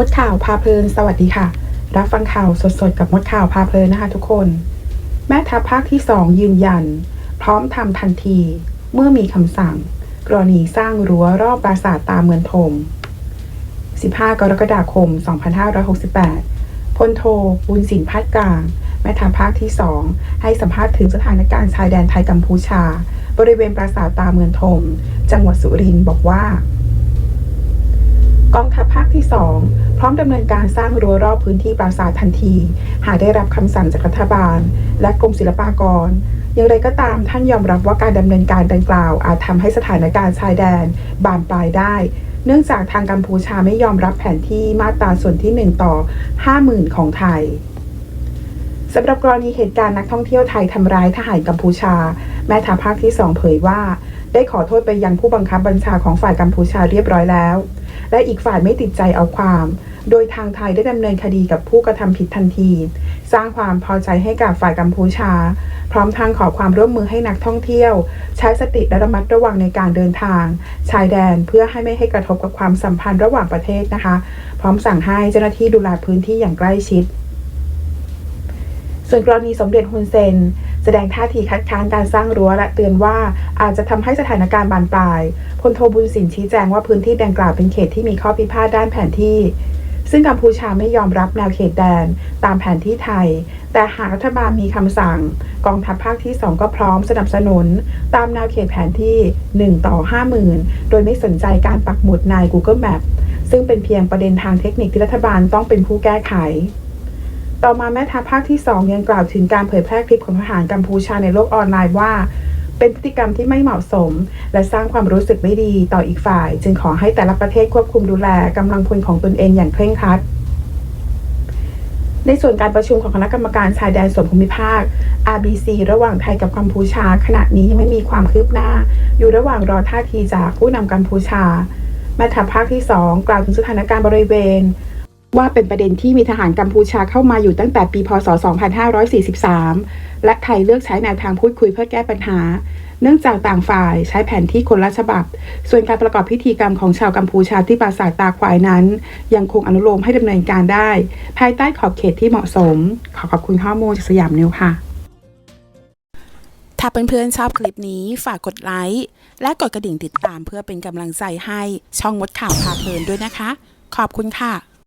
มดข่าวพาเพลิน สวัสดีค่ะ รับฟังข่าวสดๆ กับมดข่าวพาเพลินนะคะทุกคน แม่ทัพภาคที่สองยืนยัน พร้อมทำทันที เมื่อมีคำสั่ง กรณีสร้างรั้วรอบปราสาทตาเมืองทม15 กรกฎาคม 2568 พลโทบุญสินพัดกลาง แม่ทัพภาคที่สองให้สัมภาษณ์ถึงสถานการณ์ชายแดนไทยกัมพูชา บริเวณปราสาทตาเมืองทมจังหวัดสุรินทร์บอกว่า กองทัพภาคที่ 2 พร้อมดำเนินการสร้างรั้วรอบพื้นที่ปราสาททันที หากได้รับคำสั่งจากรัฐบาล และกรมศิลปากร อย่างไรก็ตามท่านยอมรับว่าการดำเนินการดังกล่าว อาจทำให้สถานการณ์ชายแดน บานปลายได้ เนื่องจากทางกัมพูชาไม่ยอมรับแผนที่มาตราส่วนที่ 1 ต่อ 50,000 ของไทยสำหรับกรณีเหตุการณ์นักท่องเที่ยวไทยทำร้ายทหารกัมพูชา แม่ทัพภาคที่ 2 เผยว่า ได้ขอโทษไปยังผู้บังคับบัญชาของฝ่ายกัมพูชาเรียบร้อยแล้ว และอีกฝ่ายไม่ติดใจเอาความ โดยทางไทยได้ดำเนินคดีกับผู้กระทำผิดทันที สร้างความพอใจให้กับฝ่ายกัมพูชา พร้อมทางขอความร่วมมือให้นักท่องเที่ยว ใช้สติและระมัดระวังในการเดินทาง ชายแดนเพื่อให้ไม่ให้กระทบกับความสัมพันธ์ระหว่างประเทศนะคะ พร้อมสั่งให้เจ้าหน้าที่ดูแลพื้นที่อย่างใกล้ชิด ส่วนกรณีสมเด็จฮุนเซน แสดงท่าทีคัดค้านการสร้างรั้วและเตือนว่าอาจจะทำให้สถานการณ์บานปลายพลโทบุญสินชี้แจงว่าพื้นที่ดังกล่าวเป็นเขตที่มีข้อพิพาทด้านแผนที่ ซึ่งกัมพูชาไม่ยอมรับแนวเขตแดนตามแผนที่ไทย แต่หากรัฐบาลมีคำสั่ง กองทัพภาคที่ 2 ก็พร้อมสนับสนุน ตามแนวเขตแผนที่ 1 ต่อ 50,000 โดยไม่สนใจการปักหมุดใน Google Map ซึ่งเป็นเพียงประเด็นทางเทคนิคที่รัฐบาลต้องเป็นผู้แก้ไข ต่อมาแม่ทัพภาคที่ 2 ยังกล่าวถึงการเผยแพร่คลิปของทหารกัมพูชาในโลกออนไลน์ว่า เป็นพฤติกรรมที่ไม่เหมาะสม และสร้างความรู้สึกไม่ดีต่ออีกฝ่าย จึงขอให้แต่ละประเทศควบคุมดูแลกำลังพลของตนเองอย่างเคร่งครัดในส่วนการประชุมของคณะกรรมการชายแดนส่วนภูมิภาค RBC ระหว่างไทยกับกัมพูชา ขณะนี้ยังไม่มีความคืบหน้า อยู่ระหว่างรอท่าทีจากผู้นำกัมพูชาแม่ทัพภาคที่ 2 กล่าวถึงสถานการณ์บริเวณ ว่าเป็นประเด็นที่มีทหารกัมพูชาเข้ามาอยู่ตั้งแต่ปีพศ 2543 และไทยเลือกใช้แนวทางพูดคุยเพื่อแก้ปัญหา เนื่องจากต่างฝ่ายใช้แผนที่คนละฉบับ ส่วนการประกอบพิธีกรรมของชาวกัมพูชาที่ปราสาทตาควายนั้น ยังคงอนุโลมให้ดำเนินการได้ ภายใต้ขอบเขตที่เหมาะสม ขอขอบคุณข้อมูลจากสยามนิวค่ะ ถ้าเพื่อนๆชอบคลิปนี้ฝากกดไลค์และกดกระดิ่งติดตามเพื่อเป็นกำลังใจให้ช่องมดข่าวพาเพลินด้วยนะคะ ขอบคุณค่ะ